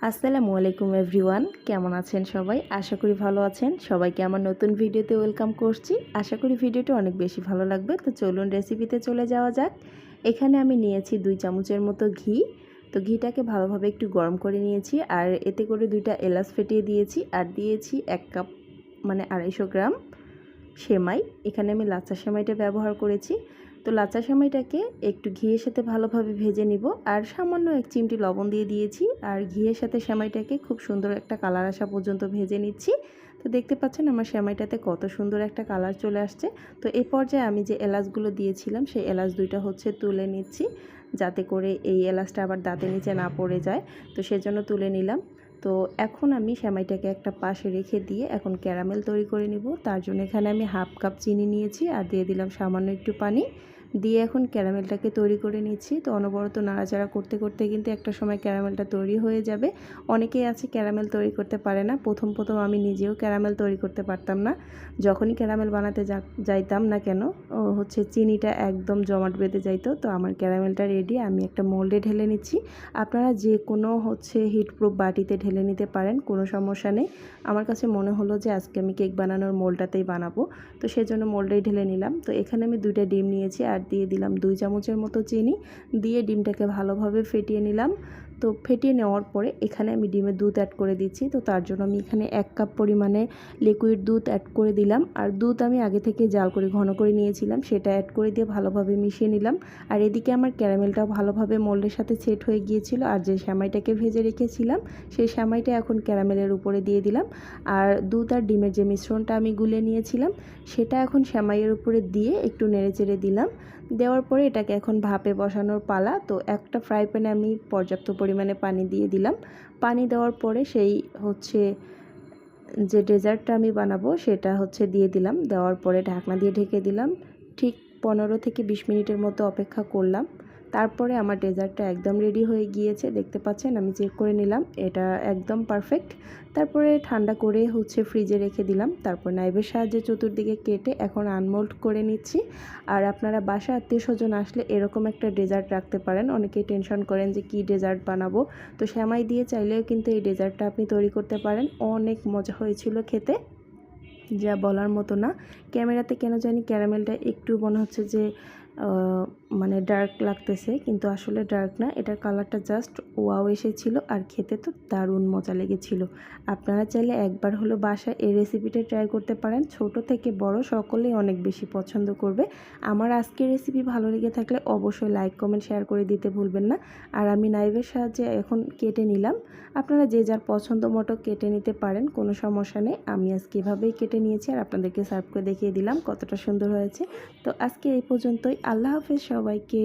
আসসালামু আলাইকুম এভরিওয়ান, কেমন আছেন সবাই? আশা করি ভালো আছেন। সবাইকে আমার নতুন ভিডিওতে ওয়েলকাম করছি। আশা করি ভিডিওটা অনেক বেশি ভালো লাগবে। তো চলুন রেসিপিতে চলে যাওয়া যাক। এখানে আমি নিয়েছি দুই চামচের মতো ঘি। তো ঘিটাকে ভালোভাবে একটু গরম করে নিয়েছি আর এতে করে দুইটা এলাচ ফেটিয়ে দিয়েছি আর দিয়েছি এক কাপ মানে আড়াইশো গ্রাম সেমাই। এখানে আমি লাচ্চা সেমাইটা ব্যবহার করেছি। তো লাচা সেমাইটাকে একটু ঘিয়ের সাথে ভালোভাবে ভেজে নিব। আর সামান্য এক চিমটি লবণ দিয়ে দিয়েছি। আর ঘিয়ের সাথে সেমাইটাকে খুব সুন্দর একটা কালার আসা পর্যন্ত ভেজে নিচ্ছি। তো দেখতে পাচ্ছেন আমার সেমাইটাতে কত সুন্দর একটা কালার চলে আসছে। তো এই পর্যায়ে আমি যে এলাচগুলো দিয়েছিলাম, সেই এলাচ দুইটা হচ্ছে তুলে নিচ্ছি। যাতে করে এই এলাচটা আবার দাঁতের নিচে না পড়ে যায়। তো সেজন্য তুলে নিলাম। তো এখন আমি সেমাইটাকে একটা পাশে রেখে দিয়ে এখন ক্যারামেল তৈরি করে নিব। তার জন্য এখানে আমি হাফ কাপ চিনি নিয়েছি আর দিয়ে দিলাম সামান্য একটু পানি। দিয়ে এখন ক্যারামেলটাকে তৈরি করে নিচ্ছি। তো অনবরত নাড়াচাড়া করতে করতে কিন্তু একটা সময় ক্যারামেলটা তৈরি হয়ে যাবে। অনেকেই আছে ক্যারামেল তৈরি করতে পারে না। প্রথম প্রথম আমি নিজেও ক্যারামেল তৈরি করতে পারতাম না। যখনই ক্যারামেল বানাতে যাইতাম না কেন হচ্ছে চিনিটা একদম জমাট বেঁধে যাইতো। তো আমার ক্যারামেলটা রেডি আমি একটা মোল্ডে ঢেলে নিচ্ছি। আপনারা যে কোনো হচ্ছে হিটপ্রুফ বাটিতে ঢেলে নিতে পারেন, কোনো সমস্যা নেই। আমার কাছে মনে হলো যে আজকে আমি কেক বানানোর মোলটাতেই বানাবো। তো সেজন্য মোল্ডেই ঢেলে নিলাম। তো এখানে আমি দুইটা ডিম নিয়েছি, আর দিয়ে দিলাম দুই চামচের মতো চিনি দিয়ে ডিমটাকে ভালোভাবে ফেটিয়ে নিলাম। তো ফেটিয়ে নেওয়ার পরে এখানে আমি ডিমের দুধ অ্যাড করে দিচ্ছি। তো তার জন্য আমি এখানে এক কাপ পরিমাণে লিকুইড দুধ অ্যাড করে দিলাম। আর দুধ আমি আগে থেকে জাল করে, ঘন করে নিয়েছিলাম। সেটা অ্যাড করে দিয়ে ভালোভাবে মিশিয়ে নিলাম। আর এদিকে আমার ক্যারামেলটাও ভালোভাবে মোল্ডের সাথে সেট হয়ে গিয়েছিল। আর যে শ্যামাইটাকে ভেজে রেখেছিলাম, সেই শ্যামাইটা এখন ক্যারামেলের উপরে দিয়ে দিলাম। আর দুধ আর ডিমের যে মিশ্রণটা আমি গুলে নিয়েছিলাম, সেটা এখন শ্যামাইয়ের উপরে দিয়ে একটু নেড়ে চেড়ে দিলাম। দেওয়ার পরে এটাকে এখন ভাপে বসানোর পালা। তো একটা ফ্রাই প্যানে আমি পর্যাপ্ত পরিমাণে পানি দিয়ে দিলাম। পানি দেওয়ার পরে সেই হচ্ছে যে ডেজার্টটা আমি বানাবো সেটা হচ্ছে দিয়ে দিলাম। দেওয়ার পরে ঢাকনা দিয়ে ঢেকে দিলাম। ঠিক পনেরো থেকে বিশ মিনিটের মতো অপেক্ষা করলাম। তারপরে আমার ডেজার্টটা একদম রেডি হয়ে গিয়েছে, দেখতে পাচ্ছেন? আমি চেক করে নিলাম, এটা একদম পারফেক্ট। তারপরে ঠান্ডা করে হচ্ছে ফ্রিজে রেখে দিলাম, তারপর নাইভের সাহায্যে চতুর্দিকে কেটে এখন আনমোল্ড করে নিচ্ছি। আর আপনারা বাসা আত্মীয় স্বজন আসলে এরকম একটা ডেজার্ট রাখতে পারেন, অনেকেই টেনশন করেন যে কি ডেজার্ট বানাবো। তো শ্যামাই দিয়ে চাইলেও কিন্তু এই ডেজার্টটা আপনি তৈরি করতে পারেন, অনেক মজা হয়েছিল খেতে। যা বলার মতো না। ক্যামেরাতে কেন জানি ক্যারামেলটা একটু মনে হচ্ছে যে মানে ডার্ক লাগতেছে, কিন্তু আসলে ডার্ক না। এটার কালারটা জাস্ট ওয়াও এসেছিল আর খেতে তো দারুণ মজা লেগেছিল। আপনারা চাইলে একবার হলো বাসায় এই রেসিপিটা ট্রাই করতে পারেন। ছোট থেকে বড় সকলেই অনেক বেশি পছন্দ করবে। আমার আজকের রেসিপি ভালো লেগে থাকলে অবশ্যই লাইক কমেন্ট শেয়ার করে দিতে ভুলবেন না। আর আমি নাইভের সাহায্যে এখন কেটে নিলাম। আপনারা যে যার পছন্দ মতো কেটে নিতে পারেন, কোনো সমস্যা নেই। আমি আজকে এভাবেই কেটে নিয়েছি আর আপনাদেরকে সার্ভ করে দেখিয়ে দিলাম কতটা সুন্দর হয়েছে। তো আজকে এই পর্যন্তই। আল্লাহ হাফেজ সবাইকে